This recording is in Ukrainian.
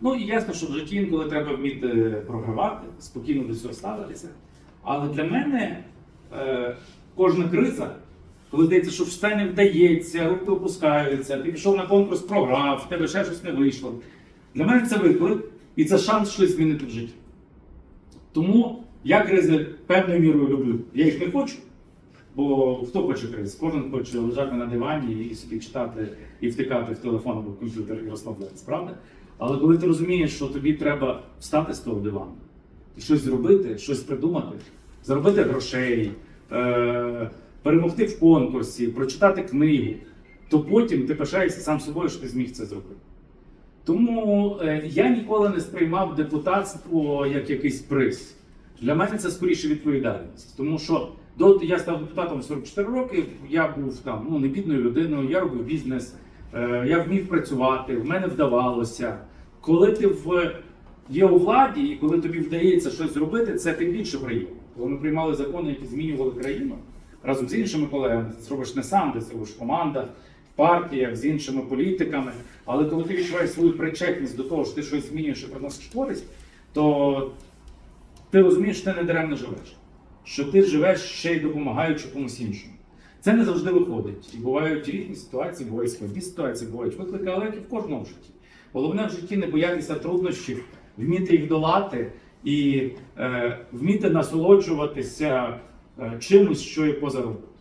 Ну і ясно, що в житті інколи треба вміти програвати, спокійно до цього ставитися. Але для мене е, кожна криза, коли здається, що все не вдається, руки опускаються, ти пішов на конкурс, програв, в тебе ще щось не вийшло. Для мене це виклик і це шанс щось змінити в житті. Тому я кризи певною мірою люблю. Я їх не хочу, бо хто хоче криз? Кожен хоче лежати на дивані і собі читати і втикати в телефон або в комп'ютер і розслаблятися, правда? Але коли ти розумієш, що тобі треба встати з того дивану і щось зробити, щось придумати, заробити грошей, е- перемогти в конкурсі, прочитати книгу, то потім ти пишаєшся сам собою, що ти зміг це зробити. Тому е, я ніколи не сприймав депутатство як якийсь приз. Для мене це скоріше відповідальність. Тому що до я став депутатом 44 роки, я був там ну, не бідною людиною, я робив бізнес, е, я вмів працювати, в мене вдавалося. Коли ти в, є у владі і коли тобі вдається щось зробити, це тим більше приємно. Коли ми приймали закони, які змінювали країну разом з іншими колегами, це зробиш не сам, ти це робиш в командах, в партіях, з іншими політиками. Але коли ти відчуваєш свою причетність до того, що ти щось змінюєш і приносиш користь, то ти розумієш, що ти не даремно живеш. Що ти живеш ще й допомагаючи комусь іншому. Це не завжди виходить. І бувають різні ситуації, бувають складні ситуації, бувають виклики, але як і в кожному житті. Головне в житті не боятися труднощів, вміти їх долати і е, вміти насолоджуватися е, чимось, що є поза рукою.